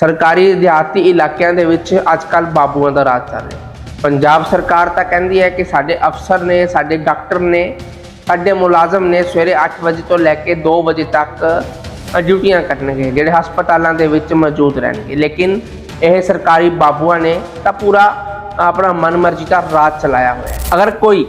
ਸਰਕਾਰੀ ਦਿਹਾਤੀ ਇਲਾਕਿਆਂ ਦੇ ਵਿੱਚ ਅੱਜਕੱਲ ਬਾਬੂਆਂ ਦਾ ਰਾਜ ਚੱਲ ਰਿਹਾ। ਪੰਜਾਬ ਸਰਕਾਰ ਤਾਂ ਕਹਿੰਦੀ ਹੈ ਕਿ ਸਾਡੇ ਅਫਸਰ ਨੇ, ਸਾਡੇ ਡਾਕਟਰ ਨੇ, ਸਾਡੇ ਮੁਲਾਜ਼ਮ ਨੇ ਸਵੇਰੇ 8 ਵਜੇ ਤੋਂ ਲੈ ਕੇ 2 ਵਜੇ ਤੱਕ ਡਿਊਟੀਆਂ ਕਰਨਗੇ, ਜਿਹੜੇ ਹਸਪਤਾਲਾਂ ਦੇ ਵਿੱਚ ਮੌਜੂਦ ਰਹਿਣਗੇ। ਲੇਕਿਨ ਇਹ ਸਰਕਾਰੀ ਬਾਬੂਆਂ ਨੇ ਤਾਂ ਪੂਰਾ ਆਪਣਾ ਮਨਮਰਜ਼ੀ ਦਾ ਰਾਜ ਚਲਾਇਆ ਹੋਇਆ ਹੈ। ਅਗਰ ਕੋਈ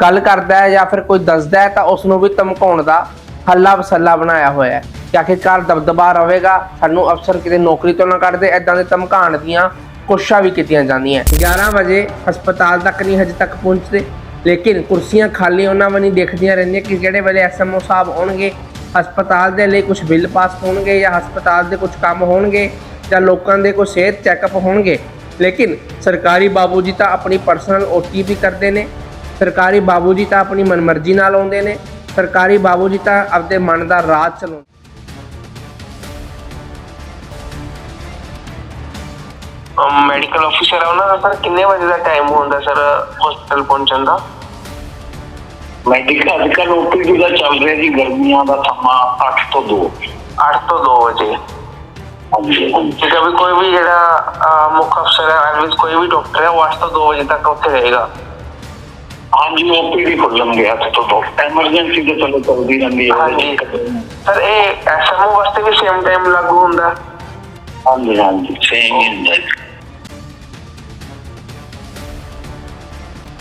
ਗੱਲ ਕਰਦਾ ਹੈ ਜਾਂ ਫਿਰ ਕੋਈ ਦੱਸਦਾ ਹੈ ਤਾਂ ਉਸ ਨੂੰ ਵੀ ਧਮਕਾਉਣ ਦਾ ਹੱਲਾ ਵਸੱਲਾ ਬਣਾਇਆ ਹੋਇਆ ਹੈ। ਕਿ ਆਖਿਰਕਾਰ ਦਬਦਬਾ ਰਹੇਗਾ, ਸਾਨੂੰ ਅਫਸਰ ਕਿਤੇ ਨੌਕਰੀ ਤੋਂ ਨਾ ਕੱਢਦੇ ਐਦਾਂ ਦੇ ਧਮਕਾਉਣ ਦੀਆਂ ਕੋਸ਼ਿਸ਼ਾਂ ਵੀ ਕੀਤੀਆਂ ਜਾਂਦੀਆਂ। 11 ਵਜੇ ਹਸਪਤਾਲ ਤੱਕ ਨਹੀਂ ਹਜੇ ਤੱਕ ਪਹੁੰਚਦੇ, ਲੇਕਿਨ ਕੁਰਸੀਆਂ ਖਾਲੀ ਉਹਨਾਂ ਵੱਲ ਦੇਖਦੀਆਂ ਰਹਿੰਦੀਆਂ ਕਿ ਜਿਹੜੇ ਵੇਲੇ ਐਸਐਮਓ ਸਾਹਿਬ ਆਉਣਗੇ। ਹਸਪਤਾਲ ਦੇ ਲਈ ਕੁਝ ਬਿੱਲ ਪਾਸ ਹੋਣਗੇ ਜਾਂ ਹਸਪਤਾਲ ਦੇ ਕੁਝ ਕੰਮ ਹੋਣਗੇ ਜਾਂ ਲੋਕਾਂ ਦੇ ਕੋਈ ਸਿਹਤ ਚੈੱਕਅਪ ਹੋਣਗੇ। ਲੇਕਿਨ ਸਰਕਾਰੀ ਬਾਬੂ ਜੀ ਤਾਂ ਆਪਣੀ ਪਰਸਨਲ ਓਟੀ ਵੀ ਕਰਦੇ ਨੇ। ਸਰਕਾਰੀ ਬਾਬੂ ਜੀ ਤਾਂ ਆਪਣੀ ਮਨਮਰਜ਼ੀ ਨਾਲ ਆਉਂਦੇ ਨੇ। ਸਰਕਾਰੀ ਬਾਬੂ ਜੀ ਤਾਂ ਆਪਦੇ ਮਨ ਦਾ ਰਾਜ ਚਲਾਉਂਦੇ ਮੈਡੀਕਲ ਅਫੀਸਰ ਆ ਉਹਨਾਂ ਦਾ ਸਰ ਕਿੰਨੇ ਵਜੇ ਦਾ ਟਾਈਮ ਹੁੰਦਾ ਸਰ ਹਸਪੀਟਲ ਪਹੁੰਚਣ ਦਾ ਮੈਡੀਕਲ ਅੱਜ ਕੱਲ੍ਹ ਓਪੀਡੀ ਦਾ ਚੱਲ ਰਿਹਾ ਜੀ ਗਰਮੀਆਂ ਦਾ ਸਮਾਂ 8 ਤੋਂ 2 8 ਤੋਂ 2 ਵਜੇ ਹਾਂਜੀ ਹਾਂਜੀ ਠੀਕ ਹੈ ਵੀ ਕੋਈ ਵੀ ਜਿਹੜਾ ਅਹ, ਮੁੱਖ ਅਫਸਰ ਹੈ ਐਲਵਿਸ ਕੋਈ ਵੀ ਡਾਕਟਰ ਹੈ ਉਹ 8 ਤੋਂ 2 ਵਜੇ ਤੱਕ ਉੱਥੇ ਰਹੇਗਾ ਹਾਂਜੀ ਓਪੀਡੀ ਖੁੱਲਣਗੇ 8 ਤੋਂ 2 ਐਮਰਜੈਂਸੀ ਦੇ ਚਲੋ ਚੱਲਦੀ ਰਹਿੰਦੀ ਹੈ ਹਾਂਜੀ ਸਰ ਇਹ ਐਸਐਮਓ ਵਾਸਤੇ ਵੀ ਸੇਮ ਟਾਈਮ ਲਾਗੂ ਹੁੰਦਾ ਹੈ? ਹਾਂਜੀ ਹਾਂਜੀ ਸੇਮ ਹੀ ਹੁੰਦਾ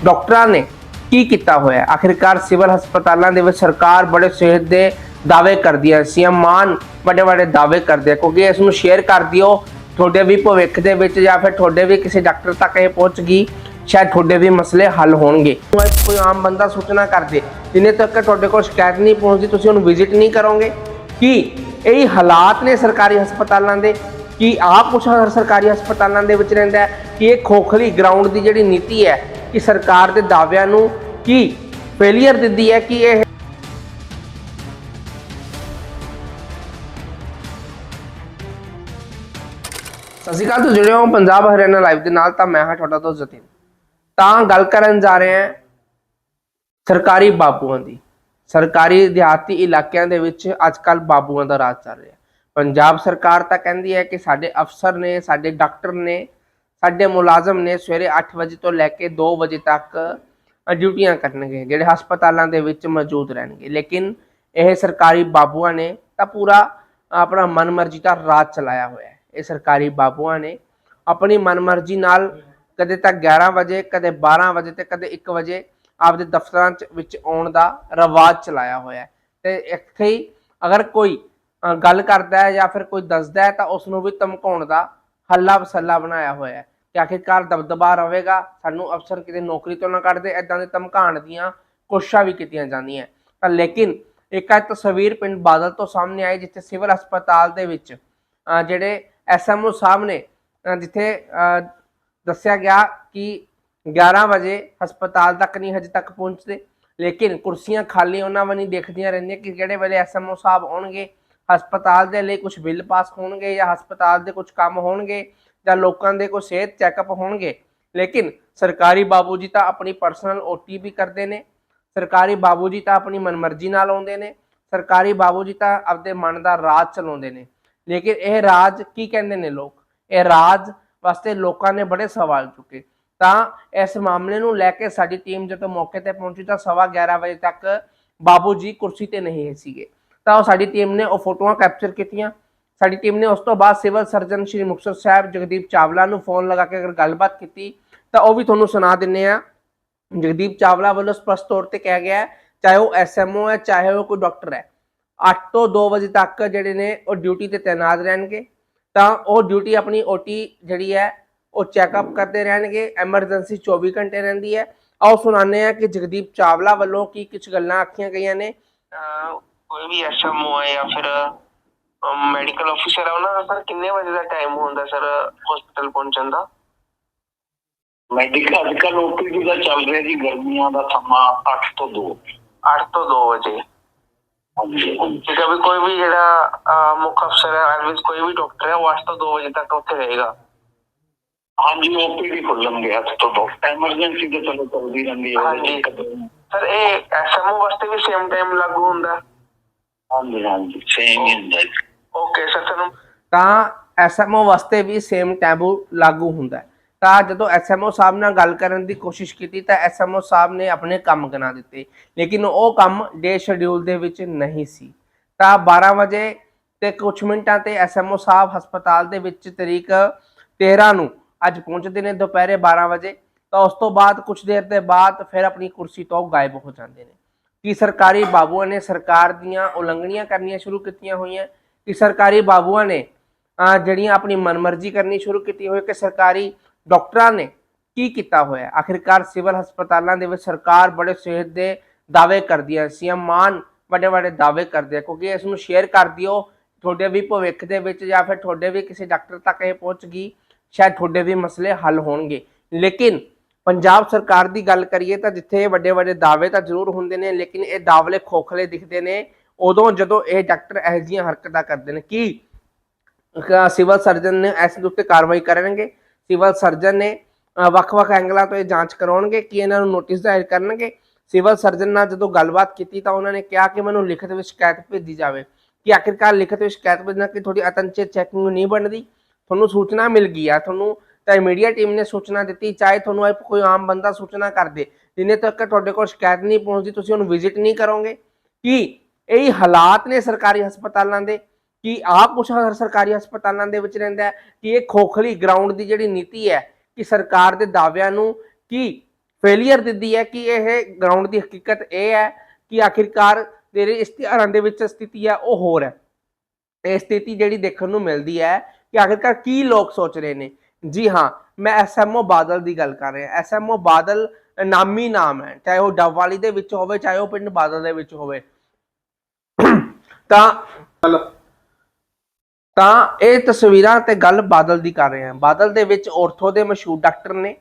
ਡਾਕਟਰਾਂ ਨੇ ਕੀ ਕੀਤਾ ਹੋਇਆ? ਆਖਿਰਕਾਰ ਸਿਵਲ ਹਸਪਤਾਲਾਂ ਦੇ ਵਿੱਚ ਸਰਕਾਰ ਬੜੇ ਸਿਹਤ ਦੇ ਦਾਅਵੇ ਕਰਦੀ ਹੈ। ਸੀਐਮ ਮਾਨ ਵੱਡੇ ਵੱਡੇ ਦਾਅਵੇ ਕਰਦੇ ਆ ਕਿਉਂਕਿ ਇਸ ਨੂੰ ਸ਼ੇਅਰ ਕਰ ਦਿਓ। ਤੁਹਾਡੇ ਵੀ ਭਵਿੱਖ ਦੇ ਵਿੱਚ ਜਾਂ ਫਿਰ ਤੁਹਾਡੇ ਵੀ ਕਿਸੇ ਡਾਕਟਰ ਤੱਕ ਇਹ ਪਹੁੰਚ ਗਈ, ਸ਼ਾਇਦ ਤੁਹਾਡੇ ਵੀ ਮਸਲੇ ਹੱਲ ਹੋਣਗੇ। ਕੋਈ ਆਮ ਬੰਦਾ ਸੂਚਨਾ ਕਰਦੇ, ਜਿੰਨੇ ਤੱਕ ਤੁਹਾਡੇ ਕੋਲ ਸ਼ਿਕਾਇਤ ਨਹੀਂ ਪਹੁੰਚਦੀ, ਤੁਸੀਂ ਉਹਨੂੰ ਵਿਜ਼ਿਟ ਨਹੀਂ ਕਰੋਗੇ। ਕੀ ਇਹ ਹਾਲਾਤ ਨੇ ਸਰਕਾਰੀ ਹਸਪਤਾਲਾਂ ਦੇ? ਕੀ ਆਪ ਕੁਛ ਸਰਕਾਰੀ ਹਸਪਤਾਲਾਂ ਦੇ ਵਿੱਚ ਰਹਿੰਦਾ ਕਿ ਇਹ ਖੋਖਲੀ ਗਰਾਊਂਡ ਦੀ ਜਿਹੜੀ ਨੀਤੀ ਹੈ ਕਿ ਸਰਕਾਰ ਦੇ ਦਾਅਵਿਆਂ ਨੂੰ ਕੀ ਫੇਲੀਅਰ ਦਿੰਦੀ ਹੈ, ਕਿ ਇਹ ਸਤਿ ਸ਼੍ਰੀ ਅਕਾਲ, ਤੁਸੀਂ ਜੁੜੇ ਹੋ ਪੰਜਾਬ ਹਰਿਆਣਾ ਲਾਈਵ ਦੇ ਨਾਲ, ਤਾਂ ਮੈਂ ਹਾਂ ਤੁਹਾਡਾ ਦੋਸਤ ਜਤਿਨ। ਤਾਂ ਗੱਲ ਕਰਨ ਜਾ ਰਹੇ ਹਾਂ ਸਰਕਾਰੀ ਬਾਬੂਆਂ ਦੀ। ਸਰਕਾਰੀ ਦਿਹਾਤੀ ਇਲਾਕਿਆਂ ਦੇ ਵਿੱਚ ਅੱਜਕੱਲ ਬਾਬੂਆਂ ਦਾ ਰਾਜ ਚੱਲ ਰਿਹਾ। ਪੰਜਾਬ ਸਰਕਾਰ ਤਾਂ ਕਹਿੰਦੀ ਹੈ ਕਿ ਸਾਡੇ ਅਫਸਰ ਨੇ, ਸਾਡੇ ਡਾਕਟਰ ਨੇ ਸਾਡੇ ਮੁਲਾਜ਼ਮ ਨੇ ਸਵੇਰੇ 8 ਵਜੇ ਤੋਂ ਲੈ ਕੇ 2 ਵਜੇ ਤੱਕ ਡਿਊਟੀਆਂ ਕਰਨਗੇ, ਜਿਹੜੇ ਹਸਪਤਾਲਾਂ ਦੇ ਵਿੱਚ ਮੌਜੂਦ ਰਹਿਣਗੇ। ਲੇਕਿਨ ਇਹ ਸਰਕਾਰੀ ਬਾਬੂਆਂ ਨੇ ਤਾਂ ਪੂਰਾ ਆਪਣਾ ਮਨਮਰਜ਼ੀ ਦਾ ਰਾਜ ਚਲਾਇਆ ਹੋਇਆ ਹੈ। ਇਹ ਸਰਕਾਰੀ ਬਾਬੂਆਂ ਨੇ ਆਪਣੀ ਮਨਮਰਜ਼ੀ ਨਾਲ ਕਦੇ ਤਾਂ 11 ਵਜੇ, ਕਦੇ 12 ਵਜੇ ਤੇ ਕਦੇ 1 ਵਜੇ ਆਪਦੇ ਦਫ਼ਤਰਾਂ ਚ ਵਿੱਚ ਆਉਣ ਦਾ ਰਿਵਾਜ ਚਲਾਇਆ ਹੋਇਆ ਹੈ। ਤੇ ਇੱਥੇ ਹੀ ਅਗਰ ਕੋਈ ਗੱਲ ਕਰਦਾ ਹੈ ਜਾਂ ਫਿਰ ਕੋਈ ਦੱਸਦਾ ਹੈ ਤਾਂ ਉਸ ਨੂੰ ਵੀ ਧਮਕਾਉਣ ਦਾ ਹੱਲਾ ਵਸੱਲਾ ਬਣਾਇਆ ਹੋਇਆ ਹੈ ਕਿ ਆਖਿਰਕਾਰ ਦਬਦਬਾ ਰਹੇਗਾ ਸਾਨੂੰ ਅਫਸਰ ਕਿਤੇ ਨੌਕਰੀ ਤੋਂ ਨਾ ਕੱਢਦੇ ਐਦਾਂ ਦੇ ਧਮਕਾਉਣ ਦੀਆਂ ਕੋਸ਼ਿਸ਼ਾਂ ਵੀ ਕੀਤੀਆਂ ਜਾਂਦੀਆਂ ਤਾਂ ਲੇਕਿਨ ਇੱਕ ਹੈ ਤਸਵੀਰ ਪਿੰਡ ਬਾਦਲ ਤੋਂ ਸਾਹਮਣੇ ਆਈ ਜਿੱਥੇ ਸਿਵਲ ਹਸਪਤਾਲ ਦੇ ਵਿੱਚ ਅ, ਜਿਹੜੇ ਐਸਐਮਓ ਸਾਹਿਬ ਨੇ ਜਿੱਥੇ ਦੱਸਿਆ ਗਿਆ ਕਿ 11 ਵਜੇ ਹਸਪਤਾਲ ਤੱਕ ਨਹੀਂ ਹਜੇ ਤੱਕ ਪਹੁੰਚਦੇ ਲੇਕਿਨ ਕੁਰਸੀਆਂ ਖਾਲੀ ਉਹਨਾਂ ਵੱਲ ਦੇਖਦੀਆਂ ਰਹਿੰਦੀਆਂ ਕਿ ਜਿਹੜੇ ਵੇਲੇ ਐਸਐਮਓ ਸਾਹਿਬ ਆਉਣਗੇ। ਹਸਪਤਾਲ ਦੇ ਲਈ ਕੁਝ ਬਿੱਲ ਪਾਸ ਹੋਣਗੇ ਜਾਂ ਹਸਪਤਾਲ ਦੇ ਕੁਝ ਕੰਮ ਹੋਣਗੇ ਜਾਂ ਲੋਕਾਂ ਦੇ ਕੋਈ ਸਿਹਤ ਚੈੱਕਅਪ ਹੋਣਗੇ। ਲੇਕਿਨ ਸਰਕਾਰੀ ਬਾਬੂ ਜੀ ਤਾਂ ਆਪਣੀ ਪਰਸਨਲ ਓਟੀ ਵੀ ਕਰਦੇ ਨੇ। ਸਰਕਾਰੀ ਬਾਬੂ ਜੀ ਤਾਂ ਆਪਣੀ ਮਨਮਰਜ਼ੀ ਨਾਲ ਆਉਂਦੇ ਨੇ। ਸਰਕਾਰੀ ਬਾਬੂ ਜੀ ਤਾਂ ਆਪਦੇ ਮਨ ਦਾ ਰਾਜ ਚਲਾਉਂਦੇ ਨੇ। ਲੇਕਿਨ ਇਹ ਰਾਜ ਕੀ ਕਹਿੰਦੇ ਨੇ ਲੋਕ? ਇਹ ਰਾਜ ਵਾਸਤੇ ਲੋਕਾਂ ਨੇ ਬੜੇ ਸਵਾਲ ਚੁੱਕੇ। ਤਾਂ ਇਸ ਮਾਮਲੇ ਨੂੰ ਲੈ ਕੇ ਸਾਡੀ ਟੀਮ ਜਦੋਂ ਮੌਕੇ ਤੇ ਪਹੁੰਚੀ ਤਾਂ ਸਵਾ 11 ਵਜੇ ਤੱਕ ਬਾਬੂ ਜੀ ਕੁਰਸੀ ਤੇ ਨਹੀਂ ਸੀਗੇ। ਤਾਂ ਉਹ ਸਾਡੀ ਟੀਮ ਨੇ ਉਹ ਫੋਟੋਆਂ ਕੈਪਚਰ ਕੀਤੀਆਂ। ਸਾਡੀ ਟੀਮ ਨੇ ਉਸ ਤੋਂ ਬਾਅਦ ਸਿਵਲ ਸਰਜਨ ਸ਼੍ਰੀ ਮੁਕਤਸਰ ਸਾਹਿਬ ਜਗਦੀਪ ਚਾਵਲਾ ਨੂੰ ਫੋਨ ਲਗਾ ਕੇ ਅਗਰ ਗੱਲਬਾਤ ਕੀਤੀ ਤਾਂ ਉਹ ਵੀ ਤੁਹਾਨੂੰ ਸੁਣਾ ਦਿੰਨੇ ਆ। ਜਗਦੀਪ ਚਾਵਲਾ ਵੱਲੋਂ ਸਪਸ਼ਟ ਤੌਰ ਤੇ ਕਿਹਾ ਗਿਆ ਹੈ, ਚਾਹੇ ਉਹ ਐਸਐਮਓ ਹੈ ਚਾਹੇ ਉਹ ਕੋਈ ਡਾਕਟਰ ਹੈ। 8 ਤੋਂ 2 ਵਜੇ ਤੱਕ ਜਿਹੜੇ ਨੇ ਉਹ ਡਿਊਟੀ ਤੇ ਤਾਇਨਾਤ ਰਹਿਣਗੇ। ਤਾਂ ਉਹ ਡਿਊਟੀ ਆਪਣੀ ਓਟੀ ਜਿਹੜੀ ਹੈ ਉਹ ਚੈੱਕਅਪ ਕਰਦੇ ਰਹਿਣਗੇ। ਐਮਰਜੈਂਸੀ 24 ਘੰਟੇ ਰਹਿੰਦੀ ਹੈ। ਆਓ ਸੁਣਾਉਂਦੇ ਆ ਕਿ ਜਗਦੀਪ ਚਾਵਲਾ ਵੱਲੋਂ ਕੀ ਕੁਝ ਗੱਲਾਂ ਆਖੀਆਂ ਗਈਆਂ ਨੇ। ਕੋਈ ਵੀ ਐਸਐਮਓ ਹੈ ਜਾਂ ਫਿਰ ਮੈਡੀਕਲ ਅਫੀਸਰ ਆ ਉਹਨਾਂ ਦਾ ਸਰ ਕਿੰਨੇ ਵਜੇ ਦਾ ਟਾਈਮ ਹੁੰਦਾ ਸਰ ਹਸਪੀਟਲ ਪਹੁੰਚਣ ਦਾ? ਮੈਡੀਕਲ ਅੱਜ ਕੱਲ੍ਹ ਓਪੀਡੀ ਦਾ ਚੱਲ ਰਿਹਾ ਜੀ ਗਰਮੀਆਂ ਦਾ ਸਮਾਂ 8 ਤੋਂ 2 8 ਤੋਂ 2 ਵਜੇ। ਠੀਕ ਹੈ ਵੀ ਕੋਈ ਵੀ ਜਿਹੜਾ ਮੁੱਖ ਅਫਸਰ ਹੈ ਐਲਵਿਸ ਕੋਈ ਵੀ ਡਾਕਟਰ ਹੈ ਉਹ 8 ਤੋਂ 2 ਵਜੇ ਤੱਕ ਉੱਥੇ ਰਹੇਗਾ। ਹਾਂਜੀ ਓਪੀਡੀ ਖੁੱਲਣਗੇ 8 ਤੋਂ 2 ਐਮਰਜੈਂਸੀ ਦੇ ਚਲੋ ਚੱਲਦੀ ਰਹਿੰਦੀ ਹੈ। ਸਰ ਇਹ ਐਸਐਮਓ ਵਾਸਤੇ ਵੀ ਸੇਮ ਟਾਈਮ ਲਾਗੂ ਹੁੰਦਾ? ਹੈ? ਹਾਂਜੀ ਹਾਂਜੀ। ਸੇਮ ਹੀ ਹੁੰਦਾ ਜੀ। ਓਕੇ ਸਰ ਤੁਹਾਨੂੰ ਤਾਂ ਐਸਐਮਓ ਵਾਸਤੇ ਵੀ ਸੇਮ ਟੈਬੂ ਲਾਗੂ ਹੁੰਦਾ ਹੈ। ਤਾਂ ਜਦੋਂ ਐਸਐਮਓ ਸਾਹਿਬ ਨਾਲ ਗੱਲ ਕਰਨ ਦੀ ਕੋਸ਼ਿਸ਼ ਕੀਤੀ ਤਾਂ ਐਸਐਮਓ ਸਾਹਿਬ ਨੇ ਆਪਣੇ ਕੰਮ ਗਿਣਾ ਦਿੱਤੇ। ਲੇਕਿਨ ਉਹ ਕੰਮ ਡੇ ਸ਼ਡਿਊਲ ਦੇ ਵਿੱਚ ਨਹੀਂ ਸੀ। ਤਾਂ 12 ਵਜੇ ਤੇ ਕੁਝ ਮਿੰਟਾਂ ਤੇ ਐਸਐਮਓ ਸਾਹਿਬ ਹਸਪਤਾਲ ਦੇ ਵਿੱਚ ਤਰੀਕ 13 ਨੂੰ ਅੱਜ ਪਹੁੰਚਦੇ ਨੇ ਦੁਪਹਿਰੇ 12 ਵਜੇ। ਤਾਂ ਉਸ ਤੋਂ ਬਾਅਦ ਕੁਝ ਦੇਰ ਦੇ ਬਾਅਦ ਫਿਰ ਆਪਣੀ ਕੁਰਸੀ ਤੋਂ ਗਾਇਬ ਹੋ ਜਾਂਦੇ ਨੇ। ਕਿ ਸਰਕਾਰੀ ਬਾਬੂਆਂ ਨੇ ਸਰਕਾਰ ਦੀਆਂ ਉਲੰਘਣੀਆਂ ਕਰਨੀਆਂ ਸ਼ੁਰੂ ਕੀਤੀਆਂ ਹੋਈਆਂ, ਕਿ ਸਰਕਾਰੀ ਬਾਬੂਆਂ ਨੇ ਜਿਹੜੀਆਂ ਆਪਣੀ ਮਨਮਰਜ਼ੀ ਕਰਨੀ ਸ਼ੁਰੂ ਕੀਤੀ ਹੋਈ, ਕਿ ਸਰਕਾਰੀ ਡਾਕਟਰਾਂ ਨੇ ਕੀ ਕੀਤਾ ਹੋਇਆ? ਆਖਿਰਕਾਰ ਸਿਵਲ ਹਸਪਤਾਲਾਂ ਦੇ ਵਿੱਚ ਸਰਕਾਰ ਬੜੇ ਸਿਹਤ ਦੇ ਦਾਅਵੇ ਕਰਦੀ ਹੈ ਸੀਐਮ ਮਾਨ ਵੱਡੇ ਵੱਡੇ ਦਾਅਵੇ ਕਰਦੇ ਆ ਕਿਉਂਕਿ ਇਸ ਨੂੰ ਸ਼ੇਅਰ ਕਰ ਦਿਓ, ਤੁਹਾਡੇ ਵੀ ਭਵਿੱਖ ਦੇ ਵਿੱਚ ਜਾਂ ਫਿਰ ਤੁਹਾਡੇ ਵੀ ਕਿਸੇ ਡਾਕਟਰ ਤੱਕ ਇਹ ਪਹੁੰਚ ਗਈ, ਸ਼ਾਇਦ ਤੁਹਾਡੇ ਵੀ ਮਸਲੇ ਹੱਲ ਹੋਣਗੇ। ਲੇਕਿਨ ਪੰਜਾਬ ਸਰਕਾਰ ਦੀ ਗੱਲ ਕਰੀਏ ਤਾਂ ਜਿੱਥੇ ਵੱਡੇ ਵੱਡੇ ਦਾਅਵੇ ਤਾਂ ਜ਼ਰੂਰ ਹੁੰਦੇ ਨੇ, ਲੇਕਿਨ ਇਹ ਦਾਅਵੇ ਖੋਖਲੇ ਦਿਖਦੇ ਨੇ। ਉਦੋਂ ਜਦੋਂ ਇਹ ਡਾਕਟਰ ਇਹੋ ਜਿਹੀਆਂ ਹਰਕਤਾਂ ਕਰਦੇ ਨੇ, ਕੀ ਸਿਵਲ ਸਰਜਨ ਨੇ ਇਸ ਦੇ ਉੱਤੇ ਕਾਰਵਾਈ ਕਰਨਗੇ? ਸਿਵਲ ਸਰਜਨ ਨੇ ਵੱਖ-ਵੱਖ ਐਂਗਲਾਂ ਤੋਂ ਇਹ ਜਾਂਚ ਕਰਾਉਣਗੇ, ਕਿ ਇਹਨਾਂ ਨੂੰ ਨੋਟਿਸ ਦਾਇਰ ਕਰਨਗੇ? ਸਿਵਲ ਸਰਜਨ ਨਾਲ ਜਦੋਂ ਗੱਲਬਾਤ ਕੀਤੀ ਤਾਂ ਉਹਨਾਂ ਨੇ ਕਿਹਾ ਕਿ ਮੈਨੂੰ ਲਿਖਤ ਵਿੱਚ ਸ਼ਿਕਾਇਤ ਭੇਜੀ ਜਾਵੇ। ਕਿ ਆਖਿਰਕਾਰ ਲਿਖਤ ਵਿੱਚ ਸ਼ਿਕਾਇਤ ਭੇਜਣਾ ਕਿ ਤੁਹਾਡੀ ਅਤਨਚੇਤ ਚੈਕਿੰਗ ਨਹੀਂ ਬਣਦੀ? ਤੁਹਾਨੂੰ ਸੂਚਨਾ ਮਿਲ ਗਈ ਆ, ਤੁਹਾਨੂੰ ਚਾਹੇ ਮੀਡੀਆ ਟੀਮ ਨੇ ਸੂਚਨਾ ਦਿੱਤੀ, ਚਾਹੇ ਤੁਹਾਨੂੰ ਕੋਈ ਆਮ ਬੰਦਾ ਸੂਚਨਾ ਕਰ ਦੇ, ਜਿੰਨੇ ਤੱਕ ਤੁਹਾਡੇ ਕੋਲ ਸ਼ਿਕਾਇਤ ਨਹੀਂ ਪਹੁੰਚਦੀ, ਤੁਸੀਂ ਉਹਨੂੰ ਵਿਜ਼ਿਟ ਨਹੀਂ ਕਰੋਗੇ। ਕਿ ਇਹ ਹਾਲਾਤ ਨੇ ਸਰਕਾਰੀ ਹਸਪਤਾਲਾਂ ਦੇ? ਕਿ ਆਹ ਕੁਛ ਸਰਕਾਰੀ ਹਸਪਤਾਲਾਂ ਦੇ ਵਿੱਚ ਰਹਿੰਦਾ ਕਿ ਇਹ ਖੋਖਲੀ ਗਰਾਊਂਡ ਦੀ ਜਿਹੜੀ ਨੀਤੀ ਹੈ, ਕਿ ਸਰਕਾਰ ਦੇ ਦਾਅਵਿਆਂ ਨੂੰ ਕੀ ਫੇਲਿਅਰ ਦਿੰਦੀ ਹੈ, ਕਿ ਇਹ ਗਰਾਊਂਡ ਦੀ ਹਕੀਕਤ ਇਹ ਹੈ, ਕਿ ਆਖਿਰਕਾਰ ਜਿਹੜੇ ਇਸ਼ਤਿਹਾਰਾਂ ਦੇ ਵਿੱਚ ਸਥਿਤੀ ਹੈ, ਉਹ ਹੋਰ ਹੈ। ਇਹ ਸਥਿਤੀ ਜਿਹੜੀ ਦੇਖਣ ਨੂੰ ਮਿਲਦੀ ਹੈ, ਕਿ ਆਖਿਰਕਾਰ ਕੀ ਲੋਕ ਸੋਚ ਰਹੇ ਨੇ? ਜੀ ਹਾਂ ਮੈਂ ਐਸਐਮਓ ਬਾਦਲ ਦੀ ਗੱਲ ਕਰ ਰਿਹਾ। ਐਸਐਮਓ ਬਾਦਲ ਨਾਮੀ ਨਾਮ ਹੈ ਚਾਹੇ ਉਹ ਡੱਬਵਾਲੀ ਦੇ ਵਿੱਚ ਹੋਵੇ ਚਾਹੇ ਉਹ ਪਿੰਡ ਬਾਦਲ ਦੇ ਵਿੱਚ ਹੋਵੇ। ਤਾਂ ਤਾਂ ਇਹ ਤਸਵੀਰਾਂ ਤੇ ਗੱਲ ਬਾਦਲ ਦੀ ਕਰ ਰਹੇ ਹਾਂ। ਬਾਦਲ ਦੇ ਵਿੱਚ ਔਰਥੋ ਦੇ ਮਸ਼ਹੂਰ ਡਾਕਟਰ ਨੇ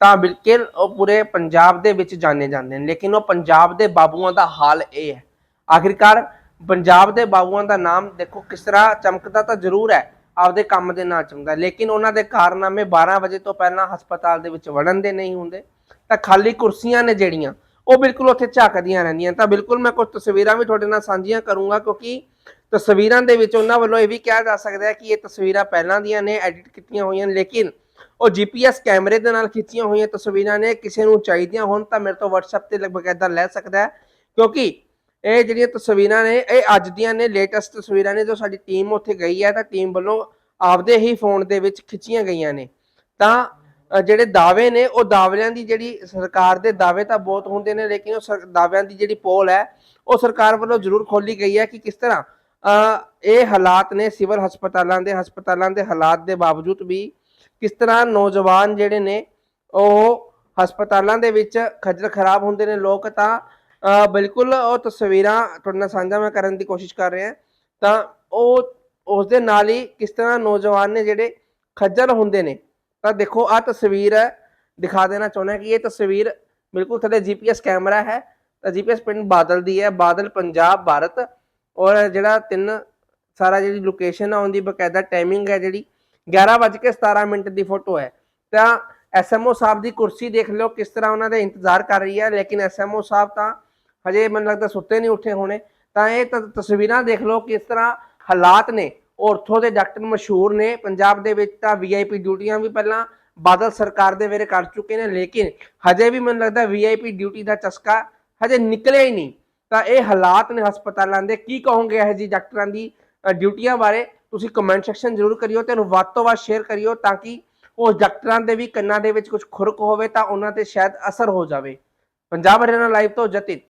ਤਾਂ ਬਿਲਕੁਲ ਉਹ ਪੂਰੇ ਪੰਜਾਬ ਦੇ ਵਿੱਚ ਜਾਣੇ ਜਾਂਦੇ ਨੇ। ਲੇਕਿਨ ਉਹ ਪੰਜਾਬ ਦੇ ਬਾਬੂਆਂ ਦਾ ਹਾਲ ਇਹ ਹੈ। ਆਖਿਰਕਾਰ ਪੰਜਾਬ ਦੇ ਬਾਬੂਆਂ ਦਾ ਨਾਮ ਦੇਖੋ ਕਿਸ ਤਰ੍ਹਾਂ ਚਮਕਦਾ ਤਾਂ ਜ਼ਰੂਰ ਹੈ ਆਪਦੇ ਕੰਮ ਦੇ ਨਾਲ ਚਮਕਦਾ ਲੇਕਿਨ ਉਹਨਾਂ ਦੇ ਕਾਰਨਾਮੇ 12 ਵਜੇ ਤੋਂ ਪਹਿਲਾਂ ਹਸਪਤਾਲ ਦੇ ਵਿੱਚ ਵੜਨ ਦੇ ਨਹੀਂ ਹੁੰਦੇ। ਤਾਂ ਖਾਲੀ ਕੁਰਸੀਆਂ ਨੇ ਜਿਹੜੀਆਂ, ਉਹ ਬਿਲਕੁਲ ਉੱਥੇ ਝਾਕਦੀਆਂ ਰਹਿੰਦੀਆਂ। ਤਾਂ ਬਿਲਕੁਲ ਮੈਂ ਕੁਝ ਤਸਵੀਰਾਂ ਵੀ ਤੁਹਾਡੇ ਨਾਲ ਸਾਂਝੀਆਂ ਕਰੂੰਗਾ ਕਿਉਂਕਿ ਤਸਵੀਰਾਂ ਦੇ ਵਿੱਚ ਉਹਨਾਂ ਵੱਲੋਂ ਇਹ ਵੀ ਕਿਹਾ ਜਾ ਸਕਦਾ ਹੈ ਕਿ ਇਹ ਤਸਵੀਰਾਂ ਪਹਿਲਾਂ ਦੀਆਂ ਨੇ ਐਡਿਟ ਕੀਤੀਆਂ ਹੋਈਆਂ ਨੇ। ਲੇਕਿਨ ਉਹ ਜੀਪੀਐਸ ਕੈਮਰੇ ਦੇ ਨਾਲ ਖਿੱਚੀਆਂ ਹੋਈਆਂ ਤਸਵੀਰਾਂ ਨੇ, ਕਿਸੇ ਨੂੰ ਚਾਹੀਦੀਆਂ ਹੋਣ ਤਾਂ ਮੇਰੇ ਤੋਂ WhatsApp ਤੇ ਬਕਾਇਦਾ ਲੈ ਸਕਦਾ ਹੈ। ਕਿਉਂਕਿ ਇਹ ਜਿਹੜੀਆਂ ਤਸਵੀਰਾਂ ਨੇ ਇਹ ਅੱਜ ਦੀਆਂ ਨੇ ਲੇਟੈਸਟ ਤਸਵੀਰਾਂ ਨੇ ਜੋ ਸਾਡੀ ਟੀਮ ਉੱਥੇ ਗਈ ਹੈ ਤਾਂ ਟੀਮ ਵੱਲੋਂ ਆਪਦੇ ਹੀ ਫੋਨ ਦੇ ਵਿੱਚ ਖਿੱਚੀਆਂ ਗਈਆਂ ਨੇ। ਤਾਂ ਜਿਹੜੇ ਦਾਅਵੇ ਨੇ ਉਹ ਦਾਅਵਿਆਂ ਦੀ ਜਿਹੜੀ ਸਰਕਾਰ ਦੇ ਦਾਅਵੇ ਤਾਂ ਬਹੁਤ ਹੁੰਦੇ ਨੇ ਲੇਕਿਨ ਉਹ ਸਰ- ਦਾਅਵਿਆਂ ਦੀ ਜਿਹੜੀ ਪੋਲ ਹੈ ਉਹ ਸਰਕਾਰ ਵੱਲੋਂ ਜ਼ਰੂਰ ਖੋਲੀ ਗਈ ਹੈ ਕਿ ਕਿਸ ਤਰ੍ਹਾਂ ਅ, ਇਹ ਹਾਲਾਤ ਨੇ ਸਿਵਲ ਹਸਪਤਾਲਾਂ ਦੇ ਹਸਪਤਾਲਾਂ ਦੇ ਹਾਲਾਤ ਦੇ ਬਾਵਜੂਦ ਵੀ ਕਿਸ ਤਰ੍ਹਾਂ ਨੌਜਵਾਨ ਜਿਹੜੇ ਨੇ ਉਹ ਹਸਪਤਾਲਾਂ ਦੇ ਵਿੱਚ ਖੱਜਲ ਖਰਾਬ ਹੁੰਦੇ ਨੇ ਲੋਕ ਤਾਂ ਬਿਲਕੁਲ ਉਹ ਤਸਵੀਰਾਂ ਤੁਹਾਡੇ ਨਾਲ ਸਾਂਝਾ ਮੈਂ ਕਰਨ ਦੀ ਕੋਸ਼ਿਸ਼ ਕਰ ਰਿਹਾ। ਤਾਂ ਉਹ ਉਸ ਦੇ ਨਾਲ ਹੀ ਕਿਸ ਤਰ੍ਹਾਂ ਨੌਜਵਾਨ ਨੇ ਜਿਹੜੇ ਖੱਜਲ ਹੁੰਦੇ ਨੇ। ਤਾਂ ਦੇਖੋ ਆ ਤਸਵੀਰ ਦਿਖਾ ਦੇਣਾ ਚਾਹੁੰਦਾ ਕਿ ਇਹ ਤਸਵੀਰ ਬਿਲਕੁਲ ਥੱਲੇ ਜੀਪੀਐਸ ਕੈਮਰਾ ਹੈ। ਤਾਂ ਜੀਪੀਐਸ ਪਿੰਡ ਬਾਦਲ ਦੀ ਹੈ। ਬਾਦਲ, ਪੰਜਾਬ, ਭਾਰਤ। ਔਰ ਜਿਹੜਾ ਤਿੰਨ ਸਾਰਾ ਜਿਹੜੀ ਲੋਕੇਸ਼ਨ ਆ, ਉਹਦੀ ਬਕਾਇਦਾ ਟਾਈਮਿੰਗ ਹੈ ਜਿਹੜੀ 11:17 ਮਿੰਟ ਦੀ ਫੋਟੋ ਹੈ। ਤਾਂ ਐਸਐਮਓ ਸਾਹਿਬ ਦੀ ਕੁਰਸੀ ਦੇਖ ਲਿਓ, ਕਿਸ ਤਰ੍ਹਾਂ ਉਹਨਾਂ ਦਾ ਇੰਤਜ਼ਾਰ ਕਰ ਰਹੀ ਹੈ। ਲੇਕਿਨ ਐਸਐਮਓ ਸਾਹਿਬ ਤਾਂ ਹਜੇ ਮੈਨੂੰ ਲੱਗਦਾ ਸੁੱਤੇ ਨਹੀਂ ਉੱਠੇ ਹੋਣੇ। ਤਾਂ ਇਹ ਤ- ਤਸਵੀਰਾਂ ਦੇਖ ਲਓ ਕਿਸ ਤਰ੍ਹਾਂ ਹਾਲਾਤ ਨੇ। ਔਰਥੋ ਦੇ ਡਾਕਟਰ ਮਸ਼ਹੂਰ ਨੇ। ਪੰਜਾਬ ਦੇ ਵਿੱਚ ਤਾਂ ਵੀਆਈਪੀ ਡਿਊਟੀਆਂ ਵੀ ਪਹਿਲਾਂ ਬਾਦਲ ਸਰਕਾਰ ਦੇ ਵੇਲੇ ਕਰ ਚੁੱਕੇ ਨੇ, ਲੇਕਿਨ ਹਜੇ ਵੀ ਮੈਨੂੰ ਲੱਗਦਾ ਵੀਆਈਪੀ ਡਿਊਟੀ ਦਾ ਚਸਕਾ ਹਜੇ ਨਿਕਲਿਆ ਹੀ ਨਹੀਂ। ਤਾਂ ਇਹ ਹਾਲਾਤ ਨੇ ਹਸਪਤਾਲਾਂ ਦੇ। ਕੀ ਕਹੋਗੇ ਇਹ ਜੀ ਡਾਕਟਰਾਂ ਦੀ ਡਿਊਟੀਆਂ ਬਾਰੇ? ਤੁਸੀਂ ਕਮੈਂਟ ਸੈਕਸ਼ਨ ਜ਼ਰੂਰ ਕਰਿਓ ਤੇ ਇਹਨੂੰ ਵੱਧ ਤੋਂ ਵੱਧ ਸ਼ੇਅਰ ਕਰਿਓ ਤਾਂ ਕਿ ਉਹ ਡਾਕਟਰਾਂ ਦੇ ਵੀ ਕੰਨਾਂ ਦੇ ਵਿੱਚ ਕੁਝ ਖੁਰਕ ਹੋਵੇ ਤਾਂ ਉਹਨਾਂ ਤੇ ਸ਼ਾਇਦ ਅਸਰ ਹੋ ਜਾਵੇ। ਪੰਜਾਬ ਹਰਿਆਣਾ ਲਾਈਵ ਤੋਂ ਜਤਿਨ।